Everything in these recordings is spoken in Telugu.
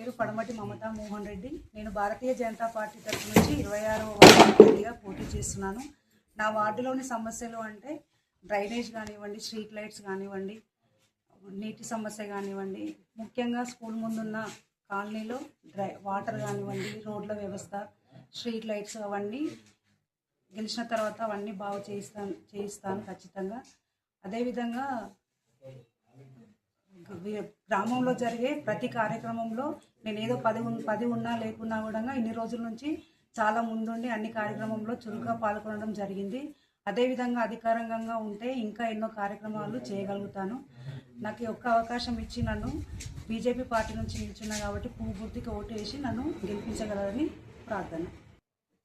పేరు పడమటి మమతా మోహన్ రెడ్డి. నేను భారతీయ జనతా పార్టీ తరఫు నుంచి ఇరవై ఆరవ వార్డుగా పోటీ చేస్తున్నాను. నా వార్డులోని సమస్యలు అంటే డ్రైనేజ్ కానివ్వండి స్ట్రీట్ లైట్స్ కానివ్వండి నీటి సమస్య కానివ్వండి ముఖ్యంగా స్కూల్ ముందున్న కాలనీలో డ్రై వాటర్ కానివ్వండి రోడ్ల వ్యవస్థ స్ట్రీట్ లైట్స్ అవన్నీ గెలిచిన తర్వాత అవన్నీ బాగు చేయిస్తాను చేయిస్తాను ఖచ్చితంగా. అదేవిధంగా గ్రామంలో జరిగే ప్రతి కార్యక్రమంలో నేను ఏదో పది పది ఉన్నా లేకున్నా కూడా ఇన్ని రోజుల నుంచి చాలా ముందుండి అన్ని కార్యక్రమంలో చురుగ్గా పాల్గొనడం జరిగింది. అదేవిధంగా అధికారంగా ఉంటే ఇంకా ఎన్నో కార్యక్రమాలు చేయగలుగుతాను. నాకు ఒక్క అవకాశం ఇచ్చి నన్ను బీజేపీ పార్టీ నుంచి నిల్చున్నా కాబట్టి పువ్వు గుర్తుకి ఓటు వేసి నన్ను గెలిపించగలరని ప్రార్థన.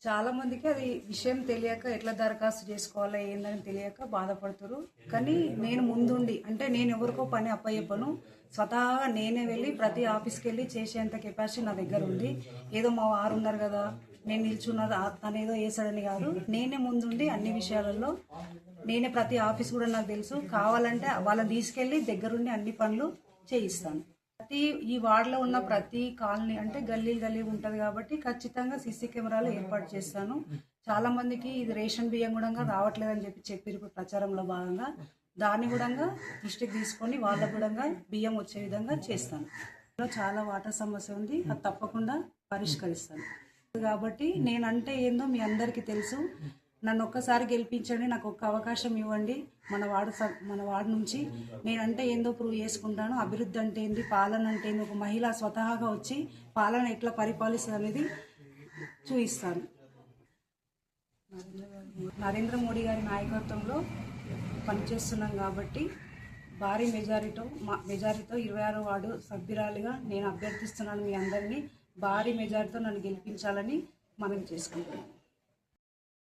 చాలా మందికి అది విషయం తెలియక ఎట్లా దరఖాస్తు చేసుకోవాలో ఏందని తెలియక బాధపడుతురు. కానీ నేను ముందుండి అంటే నేను ఎవరికో పని అప్పయ్యప్పను స్వతహాగా నేనే వెళ్ళి ప్రతి ఆఫీస్కి వెళ్ళి చేసేంత కెపాసిటీ నా దగ్గర ఉంది. ఏదో మా వారు ఉన్నారు కదా నేను నిల్చున్నది ఆ- తనేదో వేసాడని కాదు. నేనే ముందుండి అన్ని విషయాలలో నేనే ప్రతి ఆఫీస్ కూడా నాకు తెలుసు. కావాలంటే వాళ్ళని తీసుకెళ్ళి దగ్గరుండి అన్ని పనులు చేయిస్తాను. ప్రతి ఈ వార్డులో ఉన్న ప్రతి కాలనీ అంటే గల్లీ గల్లీ ఉంటుంది కాబట్టి ఖచ్చితంగా సీసీ కెమెరాలు ఏర్పాటు చేస్తాను. చాలా మందికి ఇది రేషన్ బియ్యం కూడా రావట్లేదని చెప్పి చెప్పారు ఇప్పుడు ప్రచారంలో భాగంగా. దాన్ని కూడా దృష్టికి తీసుకొని వాళ్ళకు కూడా బియ్యం వచ్చే విధంగా చేస్తాను. ఇందులో చాలా వాటర్ సమస్య ఉంది. అది తప్పకుండా పరిష్కరిస్తాను. కాబట్టి నేనంటే ఏందో మీ అందరికీ తెలుసు. నన్ను ఒక్కసారి గెలిపించండి నాకు ఒక్క అవకాశం ఇవ్వండి. మన వార్డు మన వార్డు నుంచి నేనంటే ఏందో ప్రూవ్ చేసుకుంటాను. అభివృద్ధి అంటే ఏంది పాలన అంటే ఏంది ఒక మహిళ స్వతహాగా వచ్చి పాలన ఎట్లా పరిపాలిస్తుంది అనేది చూపిస్తాను. నరేంద్ర మోడీ గారి నాయకత్వంలో పనిచేస్తున్నాం కాబట్టి భారీ మెజారిటీతో మా మెజారిటీతో ఇరవై ఆరో వార్డు సభ్యురాలుగా నేను అభ్యర్థిస్తున్నాను మీ అందరినీ. భారీ మెజారిటీతో నన్ను గెలిపించాలని మనవి చేసుకుంటున్నాను.